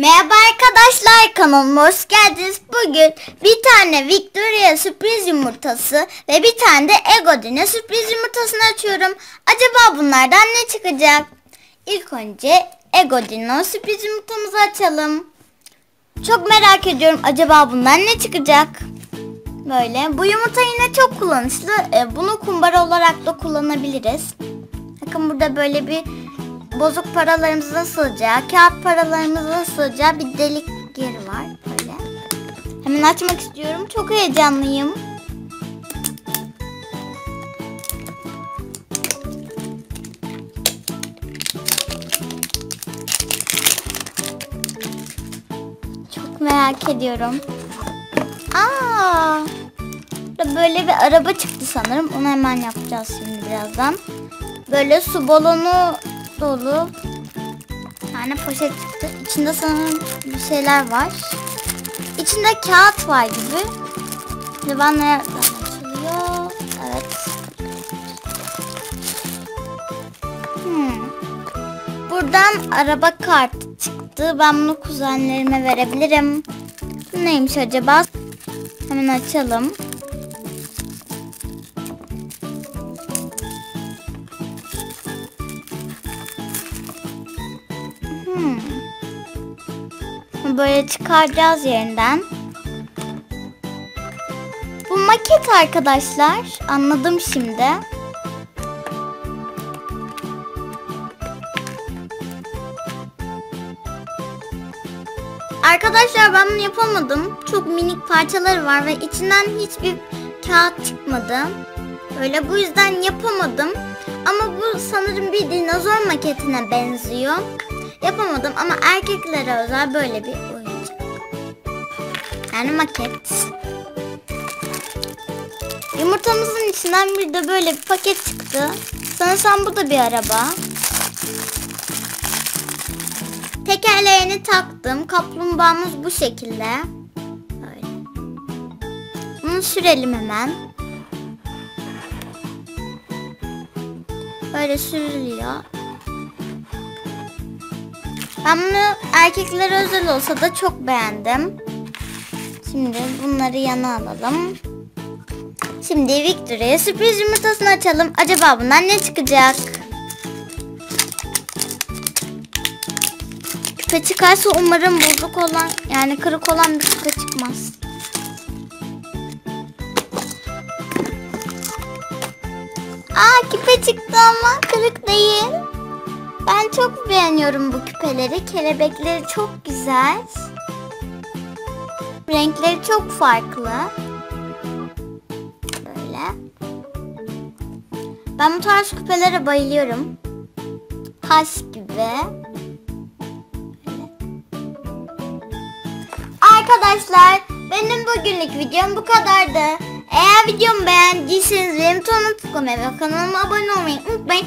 Merhaba arkadaşlar kanalıma hoş geldiniz. Bugün bir tane Victoria sürpriz yumurtası ve bir tane de Egodine sürpriz yumurtasını açıyorum. Acaba bunlardan ne çıkacak? İlk önce Egodine sürpriz yumurtamızı açalım. Çok merak ediyorum acaba bundan ne çıkacak? Böyle bu yumurta yine çok kullanışlı. E, Bunu kumbara olarak da kullanabiliriz. Bakın burada böyle bir bozuk paralarımızın sığacağı, kağıt paralarımızın sığacağı bir delik yeri var böyle. Hemen açmak istiyorum. Çok heyecanlıyım. Çok merak ediyorum. Aa! Böyle bir araba çıktı sanırım. Onu hemen yapacağız şimdi birazdan. Böyle su balonu dolu tane poşet çıktı. İçinde sanırım bir şeyler var. İçinde kağıt var gibi. Nereden açılıyor? Evet. Hmm. Buradan araba kartı çıktı. Ben bunu kuzenlerime verebilirim. Neymiş acaba? Hemen açalım. Hmm. Böyle çıkaracağız yerinden. Bu maket arkadaşlar. Anladım şimdi. Arkadaşlar ben bunu yapamadım. Çok minik parçaları var ve içinden hiçbir kağıt çıkmadı. Öyle bu yüzden yapamadım. Ama bu sanırım bir dinozor maketine benziyor. Yapamadım ama erkeklere özel böyle bir oyuncak. Yani maket. Yumurtamızın içinden bir de böyle bir paket çıktı. Sanırsam bu da bir araba. Tekerleğini taktım. Kaplumbağamız bu şekilde. Böyle. Bunu sürelim hemen. Böyle sürülüyor. Ben bunu erkeklere özel olsa da çok beğendim. Şimdi bunları yana alalım. Şimdi Victoria'ya sürpriz yumurtasını açalım. Acaba bundan ne çıkacak? Küpe çıkarsa umarım bozuk olan yani kırık olan bir küpe çıkmaz. Aa küpe çıktı ama kırık değil. Ben çok beğeniyorum bu küpeleri. Kelebekleri çok güzel. Renkleri çok farklı. Böyle. Ben bu tarz küpelere bayılıyorum. Taş gibi. Arkadaşlar benim bugünlük videom bu kadardı. Eğer videomu beğendiyseniz benim ve kanalıma abone olmayı unutmayın.